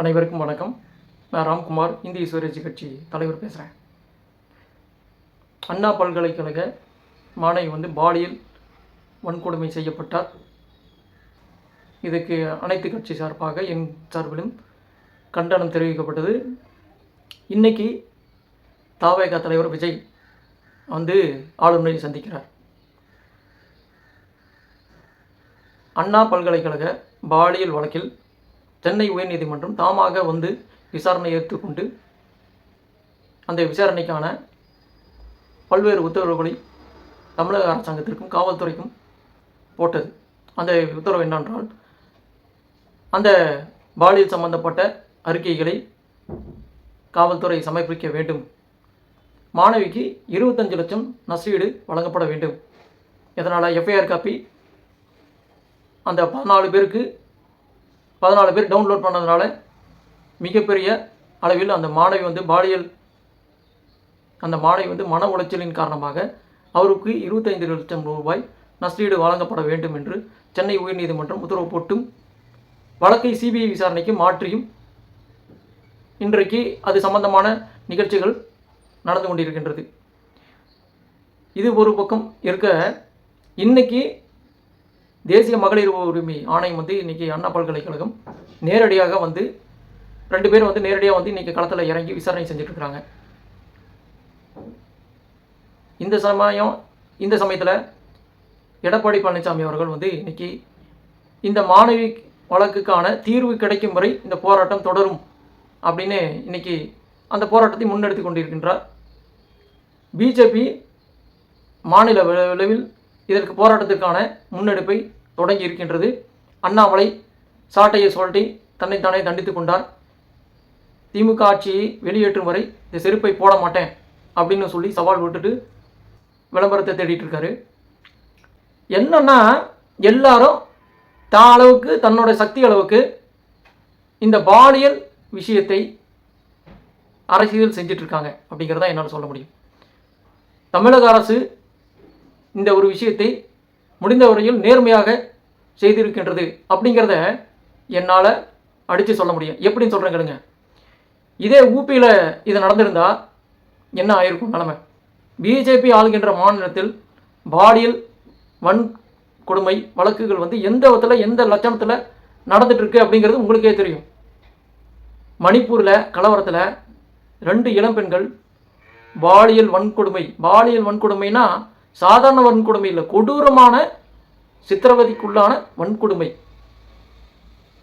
அனைவருக்கும் வணக்கம். நான் ராம்குமார் இந்திய சுயராட்சி கட்சி தலைவர் பேசுகிறேன் அண்ணா பல்கலைக்கழக மாணவி வந்து பாலியல் வன்கொடுமை செய்யப்பட்டார். இதுக்கு அனைத்து கட்சி சார்பாக என் சார்பிலும் கண்டனம் தெரிவிக்கப்பட்டது. இன்னைக்கு தாவேகா தலைவர் விஜய் வந்து ஆளுநரை சந்திக்கிறார். அண்ணா பல்கலைக்கழக பாலியல் வழக்கில் சென்னை உயர்நீதிமன்றம் தாமாக வந்து விசாரணை ஏற்றுக்கொண்டு அந்த விசாரணைக்கான பல்வேறு உத்தரவுகளை தமிழக அரசாங்கத்திற்கும் காவல்துறைக்கும் போட்டது. அந்த உத்தரவு என்னென்றால் அந்த பாலியல் சம்பந்தப்பட்ட அறிக்கைகளை காவல்துறை சமர்ப்பிக்க வேண்டும். மாணவிக்கு இருபத்தஞ்சு லட்சம் நஷ்டீடு வழங்கப்பட வேண்டும். இதனால் எஃப்ஐஆர் காப்பி அந்த பதினாலு பேருக்கு பதினாலு பேர் டவுன்லோட் பண்ணதுனால மிகப்பெரிய அளவில் அந்த மாணவி வந்து பாலியல் அந்த மாணவி வந்து மன உளைச்சலின் காரணமாக அவருக்கு இருபத்தைந்து லட்சம் ரூபாய் நஷ்டீடு வழங்கப்பட வேண்டும் என்று சென்னை உயர்நீதிமன்றம் உத்தரவு போட்டும். வழக்கை சிபிஐ விசாரணைக்கு மாற்றியும். இன்றைக்கு அது சம்பந்தமான நிகழ்ச்சிகள் நடந்து கொண்டிருக்கின்றது. இது ஒரு பக்கம் இருக்க இன்னைக்கு தேசிய மகளிர் உரிமை ஆணையம் வந்து இன்றைக்கி அண்ணா பல்கலைக்கழகம் நேரடியாக வந்து ரெண்டு பேரும் வந்து நேரடியாக வந்து இன்றைக்கி களத்தில் இறங்கி விசாரணை செஞ்சுட்டு இந்த சமயம் இந்த சமயத்தில் எடப்பாடி பழனிசாமி அவர்கள் வந்து இன்னைக்கு இந்த மாணவி வழக்குக்கான தீர்வு கிடைக்கும் வரை இந்த போராட்டம் தொடரும் அப்படின்னு இன்னைக்கு அந்த போராட்டத்தை முன்னெடுத்து கொண்டிருக்கின்றார். பிஜேபி மாநில விளைவில் அளவில் இதற்கு போராட்டத்திற்கான முன்னெடுப்பை தொடங்கி இருக்கின்றது. அண்ணாமலை சாட்டையை சொல்லி தன்னைத்தானே தண்டித்து கொண்டார். திமுக ஆட்சியை வெளியேற்றும் வரை இந்த செருப்பை போட மாட்டேன் அப்படின்னு சொல்லி சவால் விட்டுட்டு விளம்பரத்தை தேடிட்டு இருக்காரு. என்னன்னா எல்லாரும் தான் அளவுக்கு தன்னோட சக்தி அளவுக்கு இந்த பாலியல் விஷயத்தை அரசியல் செஞ்சிட்ருக்காங்க அப்படிங்கிறத என்னால் சொல்ல முடியும். தமிழக அரசு இந்த ஒரு விஷயத்தை முடிந்த வரையில் நேர்மையாக செய்திருக்கின்றது அப்படிங்கிறத என்னால் அடித்து சொல்ல முடியும். எப்படின்னு சொல்கிறேன் கேளுங்க. இதே ஊபியில் இது நடந்திருந்தா என்ன ஆயிருக்கும் நிலமை? பிஜேபி ஆளுகின்ற மாநிலத்தில் பாலியல் வன்கொடுமை வழக்குகள் வந்து எந்த விதத்தில் எந்த லட்சணத்தில் நடந்துட்டு அப்படிங்கிறது உங்களுக்கே தெரியும். மணிப்பூரில் கலவரத்தில் ரெண்டு இளம்பெண்கள் பாலியல் வன்கொடுமை பாலியல் வன்கொடுமைனா சாதாரண வன்கொடுமை இல்லை கொடூரமான சித்திரவதைக்குள்ளான வன்கொடுமை.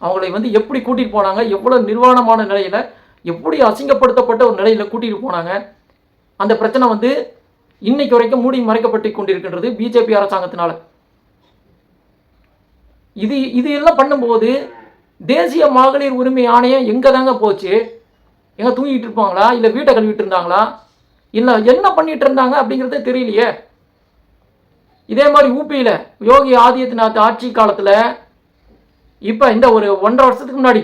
அவங்களை வந்து எப்படி கூட்டிகிட்டு போனாங்க எவ்வளோ நிர்வாணமான நிலையில் எப்படி அசிங்கப்படுத்தப்பட்ட ஒரு நிலையில் கூட்டிகிட்டு போனாங்க அந்த பிரச்சனை வந்து இன்னைக்கு வரைக்கும் மூடி மறைக்கப்பட்டு கொண்டிருக்கின்றது பிஜேபி அரசாங்கத்தினால. இது இது எல்லாம் பண்ணும்போது தேசிய மகளிர் உரிமை ஆணையம் எங்கே தாங்க போச்சு? எங்கே தூங்கிட்டு இருப்பாங்களா? இல்லை வீட்டை கழுவிட்டு இருந்தாங்களா? இல்லை என்ன பண்ணிட்டு இருந்தாங்க அப்படிங்கிறதே தெரியலையே. இதே மாதிரி ஊபியில் யோகி ஆதித்யநாத் ஆட்சி காலத்தில் இப்போ இந்த ஒரு ஒன்றரை வருஷத்துக்கு முன்னாடி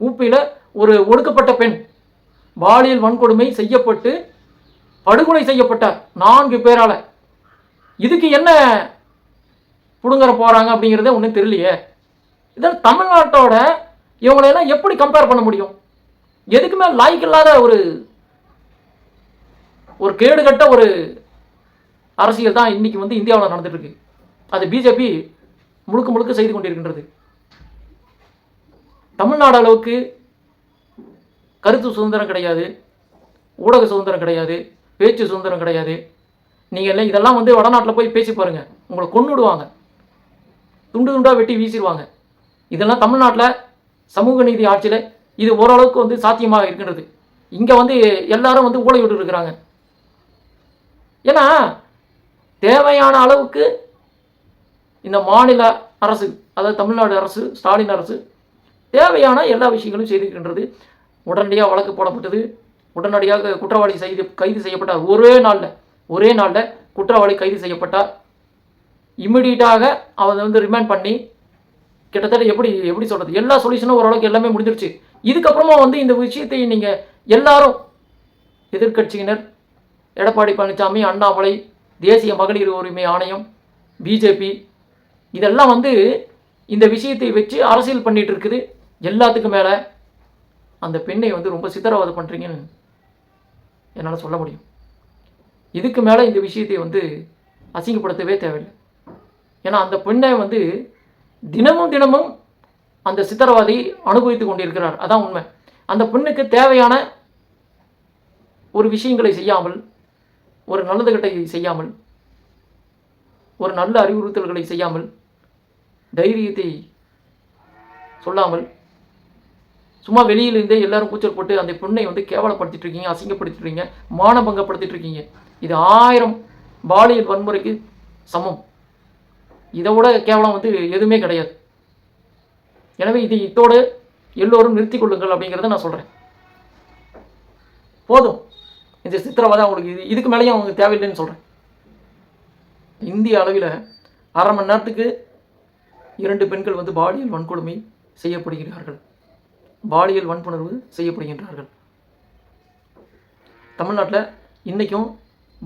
ஊபியில் ஒரு ஒடுக்கப்பட்ட பெண் பாலியல் வன்கொடுமை செய்யப்பட்டு படுகொலை செய்யப்பட்டார் நான்கு பேரால் இதுக்கு என்ன பிடுங்குற போகிறாங்க அப்படிங்கிறதே ஒன்றும் தெரியலையே. இதில் தமிழ்நாட்டோட இவங்களையெல்லாம் எப்படி கம்பேர் பண்ண முடியும்? எதுக்குமே லாய்க்கு இல்லாத ஒரு ஒரு கேடுகட்ட ஒரு அரசியல் தான் இன்னைக்கு வந்து இந்தியாவில் நடந்துட்டு இருக்கு அது பிஜேபி முழுக்க முழுக்க செய்து கொண்டிருக்கின்றது. தமிழ்நாடு அளவுக்கு கருத்து சுதந்திரம் கிடையாது. ஊடக சுதந்திரம் கிடையாது. பேச்சு சுதந்திரம் கிடையாது. நீங்கள் எல்லாம் இதெல்லாம் வந்து வடநாட்டில் போய் பேசி பாருங்க. உங்களை கொண்டுடுவாங்க துண்டு துண்டாக வெட்டி வீசிடுவாங்க. இதெல்லாம் தமிழ்நாட்டில் சமூக நீதி ஆட்சியில் இது ஓரளவுக்கு வந்து சாத்தியமாக இருக்கின்றது. இங்கே வந்து எல்லாரும் வந்து ஊழல் விட்டு இருக்கிறாங்க. ஏன்னா தேவையான அளவுக்கு இந்த மாநில அரசு அதாவது தமிழ்நாடு அரசு ஸ்டாலின் அரசு தேவையான எல்லா விஷயங்களும் செய்திருக்கின்றது உடனடியாக வழக்கு போடப்பட்டது. உடனடியாக குற்றவாளி செய்து கைது செய்யப்பட்டார். ஒரே நாளில் ஒரே நாளில் குற்றவாளி கைது செய்யப்பட்டார். இம்மிடியட்டாக அவரை வந்து ரிமாண்ட் பண்ணி கிட்டத்தட்ட எப்படி எப்படி சொல்கிறது எல்லா சொல்யூஷனும் ஓரளவுக்கு எல்லாமே முடிஞ்சிருச்சு. இதுக்கப்புறமா வந்து இந்த விஷயத்தை நீங்கள் எல்லாரும் எதிர்க்கட்சியினர் எடப்பாடி பழனிசாமி அண்ணாமலை தேசிய மகளிர் உரிமை ஆணையம் பிஜேபி இதெல்லாம் வந்து இந்த விஷயத்தை வச்சு அரசியல் பண்ணிகிட்டு இருக்குது. எல்லாத்துக்கும் மேலே அந்த பெண்ணை வந்து ரொம்ப சித்திரவதை பண்ணுறீங்கன்னு என்னால் சொல்ல முடியும். இதுக்கு மேலே இந்த விஷயத்தை வந்து அசிங்கப்படுத்தவே தேவையில்லை. ஏன்னா அந்த பெண்ணை வந்து தினமும் தினமும் அந்த சித்திரவாதி அனுபவித்து கொண்டிருக்கிறார். அதான் உண்மை. அந்த பெண்ணுக்கு தேவையான ஒரு விஷயங்களை செய்யாமல் ஒரு நல்லது கட்டை செய்யாமல் ஒரு நல்ல அறிவுறுத்தல்களை செய்யாமல் தைரியத்தை சொல்லாமல் சும்மா வெளியிலிருந்தே எல்லாரும் கூச்சல் போட்டு அந்த பெண்ணை வந்து கேவலப்படுத்திட்டு இருக்கீங்க அசிங்கப்படுத்திட்டு இருக்கீங்க மானபங்கப்படுத்திட்டு இருக்கீங்க இது ஆயிரம் பாலியல் வன்முறைக்கு சமம். இதை விட கேவலம் வந்து எதுவுமே கிடையாது. எனவே இது இதோடு எல்லோரும் நிறுத்திக் கொள்ளுங்கள் அப்படிங்கிறத நான் சொல்கிறேன் போதும். இந்த சித்திரவதை அவங்களுக்கு இது இதுக்கு மேலேயும் அவங்களுக்கு தேவையில்லைன்னு சொல்கிறேன் இந்திய அளவில் அரை மணி நேரத்துக்கு இரண்டு பெண்கள் வந்து பாலியல் வன்கொடுமை செய்யப்படுகிறார்கள். பாலியல் வன்புணர்வு செய்யப்படுகின்றார்கள். தமிழ்நாட்டில் இன்றைக்கும்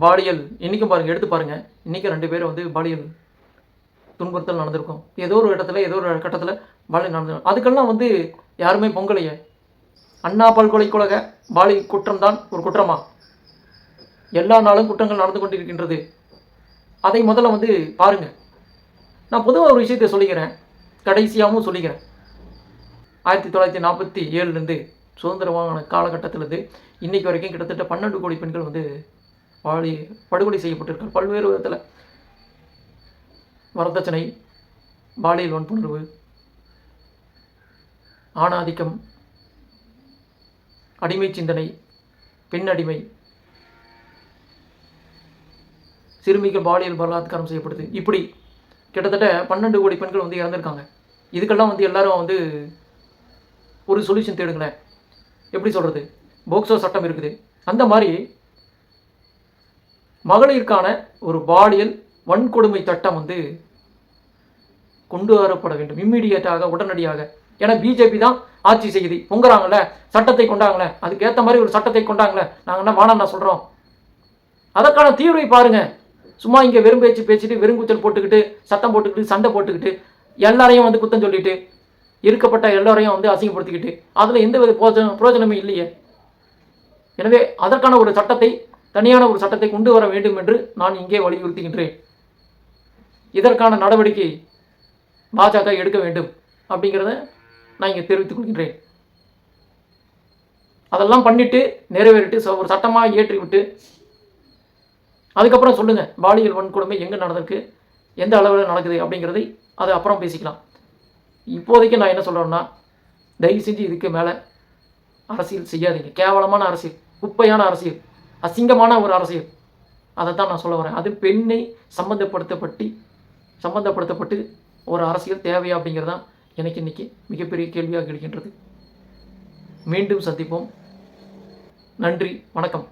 பாலியல் இன்றைக்கும் பாருங்கள் எடுத்து பாருங்கள் இன்றைக்கும் ரெண்டு பேரும் வந்து பாலியல் துன்புறுத்தல் நடந்திருக்கும். ஏதோ ஒரு இடத்துல ஏதோ ஒரு கட்டத்தில் பாலியல் நடந்து அதுக்கெல்லாம் வந்து யாருமே பொங்கலையே. அண்ணா பல்கொலை பல்கலைக்கழக பாலியல் குற்றம்தான் ஒரு குற்றமா? எல்லா நாளும் குற்றங்கள் நடந்து கொண்டிருக்கின்றது. அதை முதல்ல வந்து பாருங்க. நான் பொதுவாக ஒரு விஷயத்தை சொல்லிக்கிறேன். கடைசியாகவும் சொல்லிக்கிறேன். ஆயிரத்தி தொள்ளாயிரத்தி நாற்பத்தி ஏழுலேருந்து சுதந்திரமான காலகட்டத்திலேருந்து இன்னைக்கு வரைக்கும் கிட்டத்தட்ட பன்னெண்டு கோடி பெண்கள் வந்து வாழி படுகொலை செய்யப்பட்டிருக்கார் பல்வேறு விதத்தில். வரதட்சணை பாலியல் வன்புணர்வு ஆணாதிக்கம் அடிமை சிந்தனை பெண் அடிமை சிறுமிகள் பாலியல் பலாத்காரம் செய்யப்படுது. இப்படி கிட்டத்தட்ட பன்னெண்டு கோடி பெண்கள் வந்து இறந்துருக்காங்க. இதுக்கெல்லாம் வந்து எல்லாரும் வந்து ஒரு சொல்யூஷன் தேடுங்களேன். எப்படி சொல்கிறது போக்சோ சட்டம் இருக்குது. அந்த மாதிரி மகளிருக்கான ஒரு பாலியல் வன்கொடுமை சட்டம் வந்து கொண்டு வரப்பட வேண்டும். இம்மிடியட்டாக உடனடியாக. ஏன்னா பிஜேபி தான் ஆட்சி செய்யுது. பொங்குறாங்கள சட்டத்தை கொண்டாங்களே. அதுக்கேற்ற மாதிரி ஒரு சட்டத்தை கொண்டாங்களே. நாங்கள் என்ன வானம் நான் சொல்கிறோம் அதற்கான தீர்வை பாருங்கள் சும்மா இங்கே வெறும் பேச்சு பேசிட்டு வெறுங்குச்சல் போட்டுக்கிட்டு சத்தம் போட்டுக்கிட்டு சண்டை போட்டுக்கிட்டு எல்லாரையும் வந்து குத்தம் சொல்லிட்டு இருக்கப்பட்ட எல்லோரையும் வந்து அசிங்கப்படுத்திக்கிட்டு அதில் எந்த வித பிரோஜனம் பிரயோஜனமும் இல்லையே. எனவே அதற்கான ஒரு சட்டத்தை தனியான ஒரு சட்டத்தை கொண்டு வர வேண்டும் என்று நான் இங்கே வலியுறுத்துகின்றேன். இதற்கான நடவடிக்கை பாஜக எடுக்க வேண்டும் அப்படிங்கிறத நான் இங்கே தெரிவித்துக் கொள்கின்றேன். அதெல்லாம் பண்ணிவிட்டு நிறைவேறிட்டு ச- ஒரு சட்டமாக ஏற்றிவிட்டு அதுக்கப்புறம் சொல்லுங்கள் பாலியல் வன்கொடுமை எங்கே நடந்திருக்கு எந்த அளவில் நடக்குது அப்படிங்கிறதை அதை அப்புறம் பேசிக்கலாம். இப்போதைக்கு நான் என்ன சொல்கிறேன்னா தயவு செஞ்சு இதுக்கு மேலே அரசியல் செய்யாதீங்க. கேவலமான அரசியல் குப்பையான அரசியல் அசிங்கமான ஒரு அரசியல். அதை தான் நான் சொல்ல வரேன். அது பெண்ணை சம்மந்தப்படுத்தப்பட்டு சம்மந்தப்படுத்தப்பட்டு ஒரு அரசியல் தேவையா அப்படிங்கிறது தான் எனக்கு இன்றைக்கி மிகப்பெரிய கேள்வியாக இருக்கின்றது. மீண்டும் சந்திப்போம். நன்றி வணக்கம்.